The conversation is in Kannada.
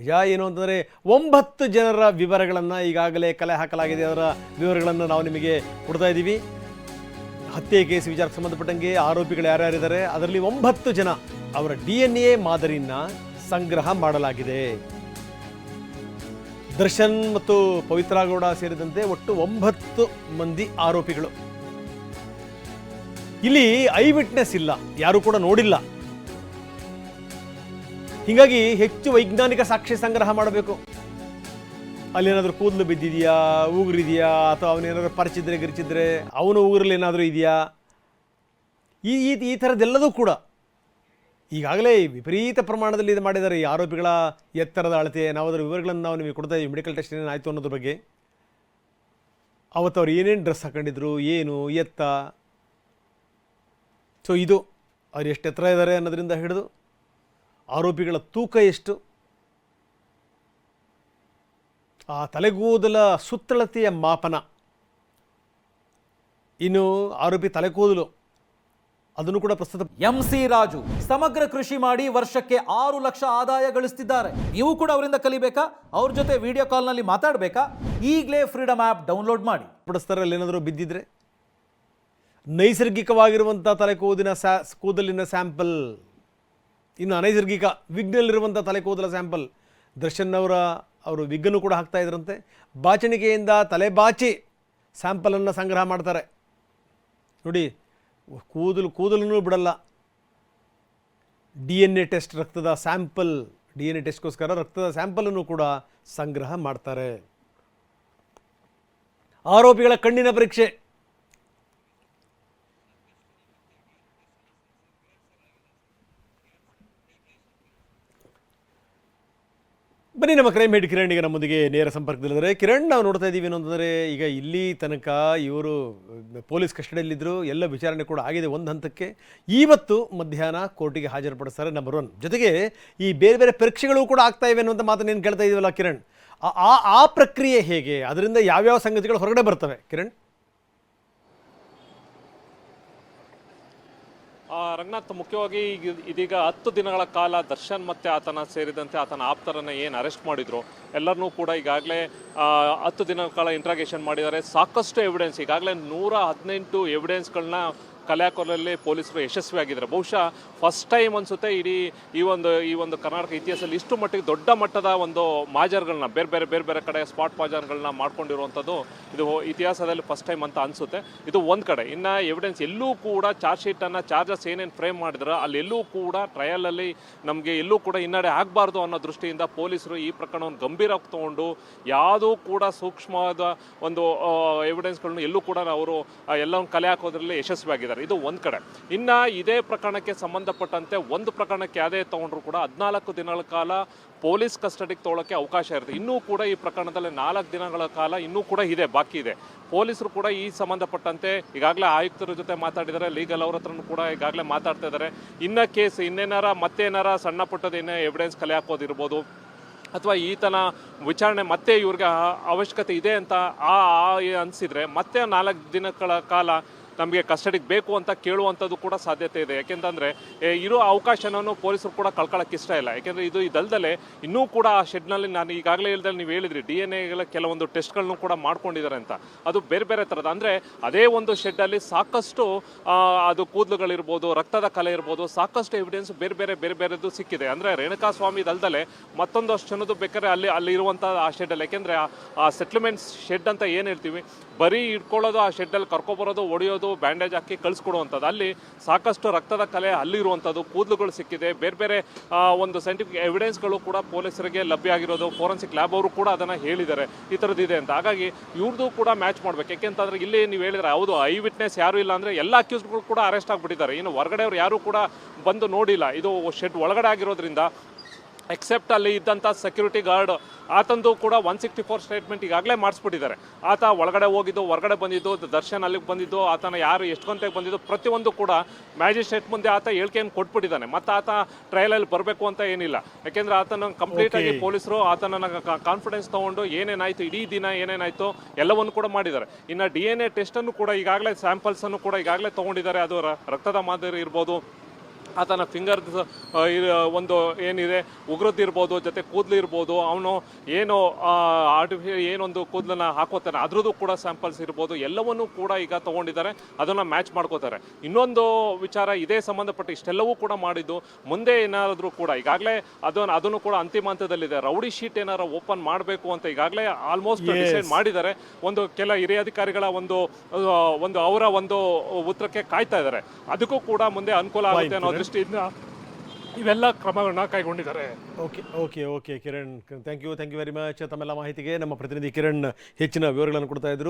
ನಿಜ ಏನು ಅಂತಂದರೆ ಒಂಬತ್ತು ಜನರ ವಿವರಗಳನ್ನು ಈಗಾಗಲೇ ಕಲೆ ಹಾಕಲಾಗಿದೆ ಅದರ ವಿವರಗಳನ್ನು ನಾವು ನಿಮಗೆ ಕೊಡ್ತಾ ಇದ್ದೀವಿ. ಹತ್ಯೆ ಕೇಸ್ ವಿಚಾರಕ್ಕೆ ಸಂಬಂಧಪಟ್ಟಂಗೆ ಆರೋಪಿಗಳು ಯಾರ್ಯಾರಿದ್ದಾರೆ, ಅದರಲ್ಲಿ ಒಂಬತ್ತು ಜನ ಅವರ ಡಿ ಎನ್ ಎ ಮಾದರಿನ ಸಂಗ್ರಹ ಮಾಡಲಾಗಿದೆ. ದರ್ಶನ್ ಮತ್ತು ಪವಿತ್ರ ಗೌಡ ಸೇರಿದಂತೆ ಒಟ್ಟು ಒಂಬತ್ತು ಮಂದಿ ಆರೋಪಿಗಳು. ಇಲ್ಲಿ ಐ ವಿಟ್ನೆಸ್ ಇಲ್ಲ, ಯಾರು ಕೂಡ ನೋಡಿಲ್ಲ. ಹೀಗಾಗಿ ಹೆಚ್ಚು ವೈಜ್ಞಾನಿಕ ಸಾಕ್ಷಿ ಸಂಗ್ರಹ ಮಾಡಬೇಕು. ಅಲ್ಲೇನಾದರೂ ಕೂದಲು ಬಿದ್ದಿದೆಯಾ, ಉಗುರಿದೆಯಾ, ಅಥವಾ ಅವನೇನಾದರೂ ಪರಿಚಿದ್ರೆ, ಗಿರಿಚಿದ್ರೆ ಅವನ ಉಗುರಲ್ಲಿ ಏನಾದರೂ ಇದೆಯಾ? ಈ ಈ ಈ ಥರದ್ದೆಲ್ಲದೂ ಕೂಡ ಈಗಾಗಲೇ ವಿಪರೀತ ಪ್ರಮಾಣದಲ್ಲಿ ಇದು ಮಾಡಿದ್ದಾರೆ. ಈ ಆರೋಪಿಗಳ ಎತ್ತರದ ಅಳತೆ ನಾವು ಅದರ ವಿವರಗಳನ್ನು ನಾವು ನಿಮಗೆ ಕೊಡ್ತಾ ಇದ್ದೀವಿ. ಮೆಡಿಕಲ್ ಟೆಸ್ಟ್ ಏನಾಯಿತು ಅನ್ನೋದ್ರ ಬಗ್ಗೆ. ಅವತ್ತು ಅವ್ರು ಏನೇನು ಡ್ರೆಸ್ ಹಾಕೊಂಡಿದ್ರು, ಏನು, ಎತ್ತ. ಸೊ ಇದು ಅವ್ರು ಎಷ್ಟು ಎತ್ತರ ಇದ್ದಾರೆ ಅನ್ನೋದರಿಂದ ಹಿಡಿದು ಆರೋಪಿಗಳ ತೂಕ ಎಷ್ಟು? ಆ ತಲೆಗೂದಲ ಸುತ್ತಳತೆಯ ಮಾಪನ. ಇನ್ನು ಆರೋಪಿ ತಲೆಕೂದಲು ಅದನ್ನು ಕೂಡ ಪ್ರಸ್ತುತ ಎಂ ಸಿ ರಾಜು ಸಮಗ್ರ ಕೃಷಿ ಮಾಡಿ ವರ್ಷಕ್ಕೆ ಆರು ಲಕ್ಷ ಆದಾಯ ಗಳಿಸ್ತಿದ್ದಾರೆ. ನೀವು ಕೂಡ ಅವರಿಂದ ಕಲಿಬೇಕಾ? ಅವ್ರ ಜೊತೆ ವಿಡಿಯೋ ಕಾಲ್ನಲ್ಲಿ ಮಾತಾಡಬೇಕಾ? ಈಗಲೇ ಫ್ರೀಡಮ್ ಆ್ಯಪ್ ಡೌನ್ಲೋಡ್ ಮಾಡಿ. ಪಡಿಸ್ತಾರೆ ಅಲ್ಲಿ ಏನಾದರೂ ಬಿದ್ದಿದ್ರೆ? ನೈಸರ್ಗಿಕವಾಗಿರುವಂಥ ತಲೆ ಕೂದಿನ ಸ್ಯಾ ಕೂದಲಿನ ಸ್ಯಾಂಪಲ್. ಇನ್ನು ಅನೈಸರ್ಗಿಕ ವಿಘ್ನಲ್ಲಿರುವಂಥ ತಲೆ ಕೂದಲ ಸ್ಯಾಂಪಲ್. ದರ್ಶನ್ ಅವರ, ಅವರು ವಿಗ್ಗನ್ನು ಕೂಡ ಹಾಕ್ತಾ ಇದ್ರಂತೆ. ಬಾಚಣಿಕೆಯಿಂದ ತಲೆ ಬಾಚಿ ಸ್ಯಾಂಪಲನ್ನು ಸಂಗ್ರಹ ಮಾಡ್ತಾರೆ. ನೋಡಿ, ಕೂದಲು, ಕೂದಲನ್ನು ಬಿಡಲ್ಲ. ಡಿ ಎನ್ ಎ ಟೆಸ್ಟ್ ರಕ್ತದ ಸ್ಯಾಂಪಲ್, ಡಿ ಎನ್ ಎ ಟೆಸ್ಟ್ಗೋಸ್ಕರ ರಕ್ತದ ಸ್ಯಾಂಪಲನ್ನು ಕೂಡ ಸಂಗ್ರಹ ಮಾಡ್ತಾರೆ. ಆರೋಪಿಗಳ ಕಣ್ಣಿನ ಪರೀಕ್ಷೆ. ಬನ್ನಿ ನಮ್ಮ ಕ್ರೈಮ್ ಹೆಡ್ ಕಿರಣ್ ಈಗ ನಮ್ಮೊಂದಿಗೆ ನೇರ ಸಂಪರ್ಕದಲ್ಲಿದ್ದಾರೆ. ಕಿರಣ್, ನಾವು ನೋಡ್ತಾ ಇದ್ದೀವಿ ಅಂತಂದರೆ ಈಗ ಇಲ್ಲಿ ತನಕ ಇವರು ಪೊಲೀಸ್ ಕಸ್ಟಡಿಯಲ್ಲಿದ್ದರು ಎಲ್ಲ ವಿಚಾರಣೆ ಕೂಡ ಆಗಿದೆ ಒಂದು ಹಂತಕ್ಕೆ. ಇವತ್ತು ಮಧ್ಯಾಹ್ನ ಕೋರ್ಟಿಗೆ ಹಾಜರುಪಡಿಸ್ತಾರೆ ನಂಬರ್ ಒನ್ ಜೊತೆಗೆ ಈ ಬೇರೆ ಬೇರೆ ಪರೀಕ್ಷೆಗಳು ಕೂಡ ಆಗ್ತಾ ಇವೆ ಅನ್ನುವಂಥ ಮಾತನ್ನು ಏನು ಕೇಳ್ತಾ ಇದೀವಲ್ಲ ಕಿರಣ್? ಆ ಆ ಪ್ರಕ್ರಿಯೆ ಹೇಗೆ? ಅದರಿಂದ ಯಾವ್ಯಾವ ಸಂಗತಿಗಳು ಹೊರಗಡೆ ಬರ್ತವೆ? ಕಿರಣ್? ರಂಗನಾಥ್, ಮುಖ್ಯವಾಗಿ ಈಗ ಇದೀಗ ಹತ್ತು ದಿನಗಳ ಕಾಲ ದರ್ಶನ್ ಮತ್ತೆ ಆತನ ಸೇರಿದಂತೆ ಆತನ ಆಪ್ತರನ್ನ ಏನು ಅರೆಸ್ಟ್ ಮಾಡಿದ್ರು, ಎಲ್ಲರನ್ನೂ ಕೂಡ ಈಗಾಗಲೇ ಹತ್ತು ದಿನಗಳ ಕಾಲ ಇಂಟ್ರಾಗೇಷನ್ ಮಾಡಿದ್ದಾರೆ. ಸಾಕಷ್ಟು ಎವಿಡೆನ್ಸ್ ಈಗಾಗಲೇ ನೂರ ಹದಿನೆಂಟು ಎವಿಡೆನ್ಸ್ಗಳನ್ನ ಕಲೆ ಹಾಕೋದ್ರಲ್ಲಿ ಪೊಲೀಸರು ಯಶಸ್ವಿಯಾಗಿದ್ದಾರೆ. ಬಹುಶಃ ಫಸ್ಟ್ ಟೈಮ್ ಅನ್ಸುತ್ತೆ ಇಡೀ ಈ ಒಂದು ಈ ಒಂದು ಕರ್ನಾಟಕ ಇತಿಹಾಸದಲ್ಲಿ ಇಷ್ಟು ಮಟ್ಟಿಗೆ ದೊಡ್ಡ ಮಟ್ಟದ ಒಂದು ಮಾಜರ್ಗಳನ್ನ, ಬೇರೆ ಬೇರೆ ಬೇರೆ ಬೇರೆ ಕಡೆ ಸ್ಪಾಟ್ ಮಾಜರ್ಗಳನ್ನ ಮಾಡ್ಕೊಂಡಿರುವಂಥದ್ದು ಇದು ಇತಿಹಾಸದಲ್ಲಿ ಫಸ್ಟ್ ಟೈಮ್ ಅಂತ ಅನಿಸುತ್ತೆ. ಇದು ಒಂದು ಕಡೆ. ಇನ್ನು ಎವಿಡೆನ್ಸ್ ಎಲ್ಲೂ ಕೂಡ ಚಾರ್ಜ್ ಶೀಟನ್ನು ಚಾರ್ಜಸ್ ಏನೇನು ಫ್ರೇಮ್ ಮಾಡಿದ್ರೆ ಅಲ್ಲೆಲ್ಲೂ ಕೂಡ ಟ್ರಯಲಲ್ಲಿ ನಮಗೆ ಎಲ್ಲೂ ಕೂಡ ಹಿನ್ನಡೆ ಆಗಬಾರ್ದು ಅನ್ನೋ ದೃಷ್ಟಿಯಿಂದ ಪೊಲೀಸರು ಈ ಪ್ರಕರಣವನ್ನು ಗಂಭೀರವಾಗಿ ತೊಗೊಂಡು ಯಾವುದೂ ಕೂಡ ಸೂಕ್ಷ್ಮವಾದ ಒಂದು ಎವಿಡೆನ್ಸ್ಗಳನ್ನು ಎಲ್ಲೂ ಕೂಡ ಅವರು ಎಲ್ಲವನ್ನು ಕಲೆ ಹಾಕೋದ್ರಲ್ಲಿ ಯಶಸ್ವಿಯಾಗಿದ್ದಾರೆ ಇದು ಒಂದು ಕಡೆ. ಇನ್ನು ಇದೇ ಪ್ರಕರಣಕ್ಕೆ ಸಂಬಂಧಪಟ್ಟಂತೆ ಒಂದು ಪ್ರಕರಣಕ್ಕೆ ಯಾವುದೇ ತಗೊಂಡ್ರು ಕೂಡ ಹದಿನಾಲ್ಕು ದಿನಗಳ ಕಾಲ ಪೊಲೀಸ್ ಕಸ್ಟಡಿಗೆ ತೊಗೊಳಕ್ಕೆ ಅವಕಾಶ ಇರುತ್ತೆ. ಇನ್ನೂ ಕೂಡ ಈ ಪ್ರಕರಣದಲ್ಲಿ ನಾಲ್ಕು ದಿನಗಳ ಕಾಲ ಇನ್ನೂ ಕೂಡ ಇದೆ, ಬಾಕಿ ಇದೆ. ಪೊಲೀಸರು ಕೂಡ ಈ ಸಂಬಂಧಪಟ್ಟಂತೆ ಈಗಾಗಲೇ ಆಯುಕ್ತರ ಜೊತೆ ಮಾತಾಡಿದ್ದಾರೆ. ಲೀಗಲ್ ಅವ್ರ ಹತ್ರನೂ ಕೂಡ ಈಗಾಗಲೇ ಮಾತಾಡ್ತಾ ಇದ್ದಾರೆ. ಇನ್ನ ಕೇಸ್ ಇನ್ನೇನಾರ ಮತ್ತೇನಾರ ಸಣ್ಣ ಪುಟ್ಟದ ಎವಿಡೆನ್ಸ್ ಕಲೆ ಹಾಕೋದಿರ್ಬೋದು. ಅಥವಾ ಈತನ ವಿಚಾರಣೆ ಮತ್ತೆ ಇವ್ರಿಗೆ ಅವಶ್ಯಕತೆ ಇದೆ ಅಂತ ಆ ಅನಿಸಿದ್ರೆ ಮತ್ತೆ ನಾಲ್ಕು ದಿನಗಳ ಕಾಲ ನಮಗೆ ಕಸ್ಟಡಿಗೆ ಬೇಕು ಅಂತ ಕೇಳುವಂಥದ್ದು ಕೂಡ ಸಾಧ್ಯತೆ ಇದೆ. ಯಾಕೆಂತಂದರೆ ಇರೋ ಅವಕಾಶನೂ ಪೊಲೀಸರು ಕೂಡ ಕಳ್ಕೊಳ್ಳೋಕೆ ಇಷ್ಟ ಇಲ್ಲ. ಯಾಕೆಂದರೆ ಇದು ಇದಲ್ದಲೆ ಇನ್ನೂ ಕೂಡ ಆ ಶೆಡ್ನಲ್ಲಿ ನಾನು ಈಗಾಗಲೇ ಹೇಳಿದ್ರೆ ನೀವು ಹೇಳಿದ್ರಿ, ಡಿ ಎನ್ ಎಗಳ ಕೆಲವೊಂದು ಟೆಸ್ಟ್ಗಳನ್ನು ಕೂಡ ಮಾಡ್ಕೊಂಡಿದ್ದಾರೆ ಅಂತ. ಅದು ಬೇರೆ ಬೇರೆ ಥರದ ಅಂದರೆ ಅದೇ ಒಂದು ಶೆಡ್ಡಲ್ಲಿ ಸಾಕಷ್ಟು ಅದು ಕೂದಲುಗಳಿರ್ಬೋದು, ರಕ್ತದ ಕಲೆ ಇರ್ಬೋದು, ಸಾಕಷ್ಟು ಎವಿಡೆನ್ಸ್ ಬೇರೆ ಬೇರೆ ಬೇರೆ ಬೇರೆದು ಸಿಕ್ಕಿದೆ. ಅಂದರೆ ರೇಣುಕಾ ಸ್ವಾಮಿ ಇದಲ್ದಲೆ ಮತ್ತೊಂದಷ್ಟು ಜನದ್ದು ಬೇಕಾದ್ರೆ ಅಲ್ಲಿ ಅಲ್ಲಿ ಇರುವಂಥ ಆ ಶೆಡ್ಡಲ್ಲಿ ಯಾಕೆಂದರೆ ಆ ಸೆಟ್ಲ್ಮೆಂಟ್ಸ್ ಶೆಡ್ ಅಂತ ಏನು ಹೇಳ್ತೀವಿ? ಬರೀ ಇಟ್ಕೊಳ್ಳೋದು ಆ ಶೆಡ್ಡಲ್ಲಿ ಕರ್ಕೊಬರೋದು, ಹೊಡೆಯೋದು ಬ್ಯಾಂಡೇಜ್ ಹಾಕಿ ಕಳಿಸ್ಕೊಡುವಂಥದ್ದು. ಅಲ್ಲಿ ಸಾಕಷ್ಟು ರಕ್ತದ ಕಲೆ ಅಲ್ಲಿರುವಂಥದ್ದು, ಕೂದಲುಗಳು ಸಿಕ್ಕಿದೆ. ಬೇರೆ ಬೇರೆ ಒಂದು ಸೈಂಟಿಫಿಕ್ ಎವಿಡೆನ್ಸ್ಗಳು ಕೂಡ ಪೊಲೀಸರಿಗೆ ಲಭ್ಯ ಆಗಿರೋದು. ಫೋರೆನ್ಸಿಕ್ ಲ್ಯಾಬ್ ಅವರು ಕೂಡ ಅದನ್ನು ಹೇಳಿದ್ದಾರೆ. ಈ ಥರದ್ದಿದೆ ಅಂತ. ಹಾಗಾಗಿ ಇವ್ರದ್ದು ಕೂಡ ಮ್ಯಾಚ್ ಮಾಡಬೇಕು. ಯಾಕೆಂತಂದರೆ ಇಲ್ಲಿ ನೀವು ಹೇಳಿದ್ರೆ ಹೌದು ಐ ವಿಟ್ನೆಸ್ ಯಾರು ಇಲ್ಲ ಅಂದರೆ ಎಲ್ಲ ಅಕ್ಯೂಸ್ಗಳು ಕೂಡ ಅರೆಸ್ಟ್ ಆಗಿಬಿಟ್ಟಿದ್ದಾರೆ. ಇನ್ನು ಹೊರಗಡೆ ಯಾರೂ ಯಾರು ಕೂಡ ಬಂದು ನೋಡಿಲ್ಲ. ಇದು ಶೆಡ್ ಒಳಗಡೆ ಆಗಿರೋದ್ರಿಂದ ಎಕ್ಸೆಪ್ಟ್ ಅಲ್ಲಿ ಇದ್ದಂಥ ಸೆಕ್ಯೂರಿಟಿ ಗಾರ್ಡ್ ಆತಂದು ಕೂಡ ಒನ್ ಸಿಕ್ಸ್ಟಿ ಫೋರ್ ಸ್ಟೇಟ್ಮೆಂಟ್ ಈಗಾಗಲೇ ಮಾಡಿಸ್ಬಿಟ್ಟಿದ್ದಾರೆ. ಆತ ಒಳಗಡೆ ಹೋಗಿದ್ದು ಹೊರಗಡೆ ಬಂದಿದ್ದು ದರ್ಶನ್ ಅಲ್ಲಿಗೆ ಬಂದಿದ್ದು ಆತನ ಯಾರು ಎಷ್ಟು ಗಂಟೆಗೆ ಬಂದಿದ್ದು ಪ್ರತಿಯೊಂದು ಕೂಡ ಮ್ಯಾಜಿಸ್ಟ್ರೇಟ್ ಮುಂದೆ ಆತ ಹೇಳಿಕೆಯನ್ನು ಕೊಟ್ಬಿಟ್ಟಿದ್ದಾನೆ. ಮತ್ತು ಆತ ಟ್ರಯಲಲ್ಲಿ ಬರಬೇಕು ಅಂತ ಏನಿಲ್ಲ. ಯಾಕೆಂದರೆ ಆತನ ಕಂಪ್ಲೀಟಾಗಿ ಪೊಲೀಸರು ಆತನ ಕಾನ್ಫಿಡೆನ್ಸ್ ತೊಗೊಂಡು ಏನೇನಾಯ್ತು ಇಡೀ ದಿನ ಏನೇನಾಯಿತು ಎಲ್ಲವನ್ನು ಕೂಡ ಮಾಡಿದ್ದಾರೆ. ಇನ್ನು ಡಿ ಎನ್ ಎ ಟೆಸ್ಟನ್ನು ಕೂಡ ಈಗಾಗಲೇ ಸ್ಯಾಂಪಲ್ಸನ್ನು ಕೂಡ ಈಗಾಗಲೇ ತಗೊಂಡಿದ್ದಾರೆ. ಅದು ರಕ್ತದ ಮಾದರಿ ಇರ್ಬೋದು ಆತನ ಫಿಂಗರ್ ಒಂದು ಏನಿದೆ ಉಗ್ರದ್ದು ಇರ್ಬೋದು ಜೊತೆ ಕೂದಲು ಇರ್ಬೋದು ಅವನು ಏನು ಆರ್ಟಿಫಿಷಿಯಲ್ ಏನೊಂದು ಕೂದಲನ್ನ ಹಾಕೋತಾನೆ. ಅದ್ರದ್ದು ಕೂಡ ಸ್ಯಾಂಪಲ್ಸ್ ಇರ್ಬೋದು. ಎಲ್ಲವನ್ನೂ ಕೂಡ ಈಗ ತಗೊಂಡಿದ್ದಾರೆ. ಅದನ್ನ ಮ್ಯಾಚ್ ಮಾಡ್ಕೋತಾರೆ. ಇನ್ನೊಂದು ವಿಚಾರ ಇದೇ ಸಂಬಂಧಪಟ್ಟ ಇಷ್ಟೆಲ್ಲವೂ ಕೂಡ ಮಾಡಿದ್ದು. ಮುಂದೆ ಏನಾದರೂ ಕೂಡ ಈಗಾಗಲೇ ಅದನ್ನು ಅದನ್ನು ಕೂಡ ಅಂತಿಮ ಹಂತದಲ್ಲಿದೆ. ರೌಡಿ ಶೀಟ್ ಏನಾರು ಓಪನ್ ಮಾಡಬೇಕು ಅಂತ ಈಗಾಗಲೇ ಆಲ್ಮೋಸ್ಟ್ ಡಿಸೈಡ್ ಮಾಡಿದ್ದಾರೆ. ಒಂದು ಕೆಲ ಹಿರಿಯ ಅಧಿಕಾರಿಗಳ ಒಂದು ಒಂದು ಅವರ ಒಂದು ಉತ್ತರಕ್ಕೆ ಕಾಯ್ತಾ ಇದ್ದಾರೆ. ಅದಕ್ಕೂ ಕೂಡ ಮುಂದೆ ಅನುಕೂಲ ಆಗುತ್ತೆ ಅನ್ನೋ ದೃಷ್ಟಿಯಿಂದ ಇವೆಲ್ಲ ಕ್ರಮಗಳನ್ನ ಕೈಗೊಂಡಿದ್ದಾರೆ. Okay okay okay Kiran thank you thank you very much ತಮ್ಮೆಲ್ಲ ಮಾಹಿತಿಗೆ ನಮ್ಮ ಪ್ರತಿನಿಧಿ ಕಿರಣ್ ಹೆಚ್ಚಿನ ವಿವರಗಳನ್ನು ಕೊಡ್ತಾ ಇದ್ರು.